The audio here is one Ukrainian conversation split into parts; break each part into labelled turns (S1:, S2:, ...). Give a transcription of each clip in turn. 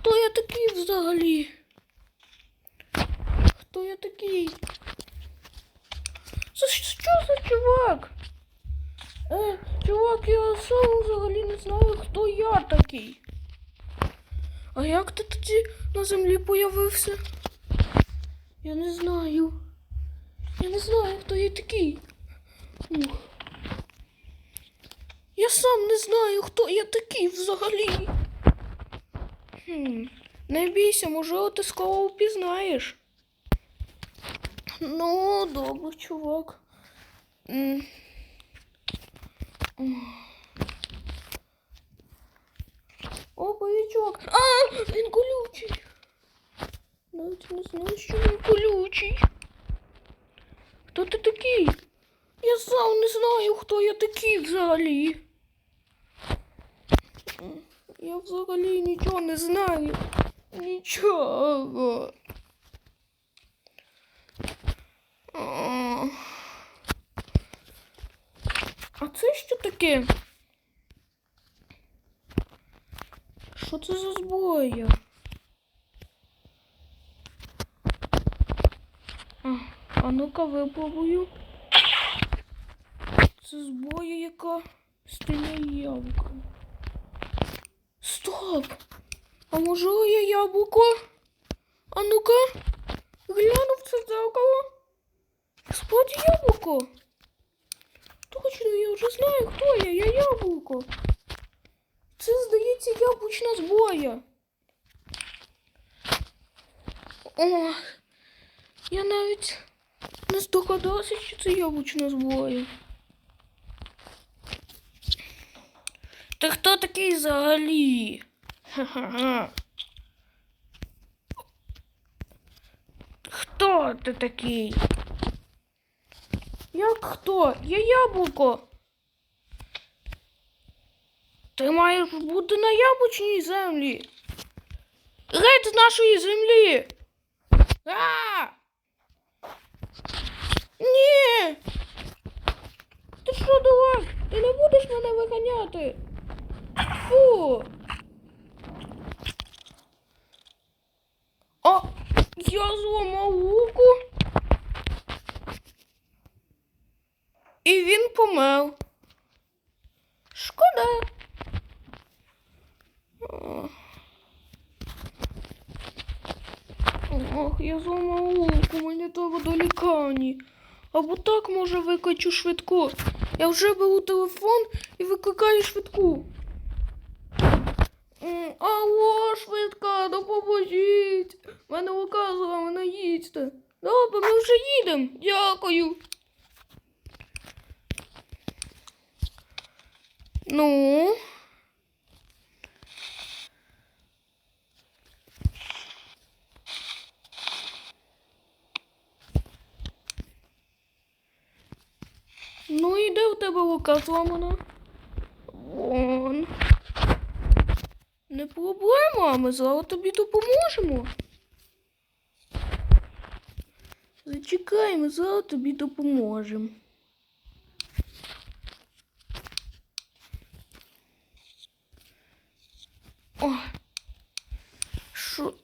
S1: хто я такий взагалі? Хто я такий? Це що за чувак? Е, чувак, я сам взагалі не знаю, хто я такий. А як ти тоді на землі появився? Я не знаю. Я не знаю, хто я такий. Ух. Я сам не знаю, хто я такий взагалі. Хм. Не бійся, може, ти скоро впізнаєш. Ну, добре, чувак. О, повічок. А, він колючий. Навіть не знаю, що він колючий. Хто ти такий? Я сам не знаю, хто я такий взагалі. Я взагалі нічого не знаю. Нічого. А це що таке? Що це за зброя? А, ну-ка випробую. Це зброя, яка стине яблуко. Стоп! А може я яблуко? А ну-ка, гляну в це дзеркало. Справді яблуко. Точно, я вже знаю, хто я. Я яблуко. Це, здається, яблучна зброя. О, я навіть не здогадався, що це яблучна зброя. Ти хто такий взагалі? Ха-ха-ха. Хто ти такий? Як хто? Я яблуко. Ти маєш бути на яблучній землі. Геть з нашої землі. А! Ні! Ти що дурак? Ти не будеш мене виганяти? Фу! О, я зламав луку. І він помер. Шкода. Ох. Я зламав луку, мені треба до лікарні. Або так, може, викличу швидку. Я вже беру телефон і викликаю швидку. Алло, швидка, допоможіть. Мене рука зламана, їдьте. Добре, ми вже їдемо. Дякую. Ну. Ну і де у тебе рука зламана? Не проблема, ми зараз тобі допоможемо. Зачекай, ми зараз тобі допоможемо. О, що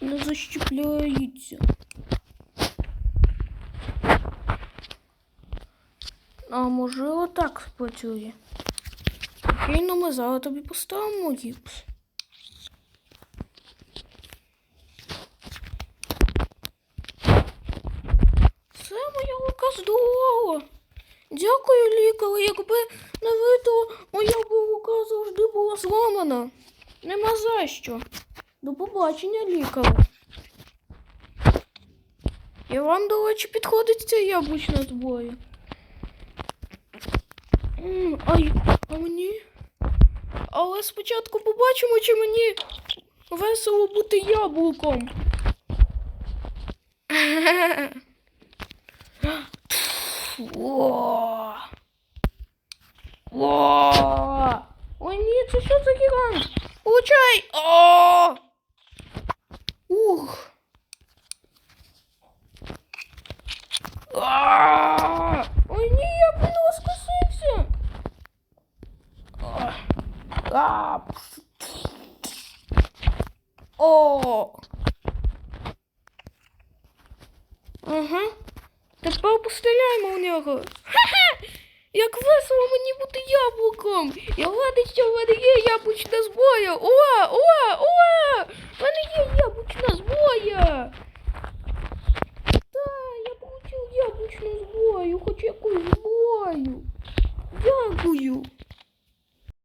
S1: не защіпляється. А може отак спрацює? Окей, ну ми зараз тобі поставимо гіпс. Це моя рука здорова. Дякую, лікарю. Якби не ви, то моя б рука завжди була зламана. Нема за що. До побачення, лікарю. І вам, до речі, підходить ця яблучна зброя. Ай? Але спочатку побачимо, чи мені весело бути яблуком. О! О! Ні, це що за гігант? Получай! О! Ух! А! Ой, ні, я блін розкосився! А! О. Ага. Тепер постріляємо у нього. Ха-ха! Як весело мені бути яблуком! Я радий, що в мене є яблучна зброя! Уа! Уа! Уа! В мене є яблучна!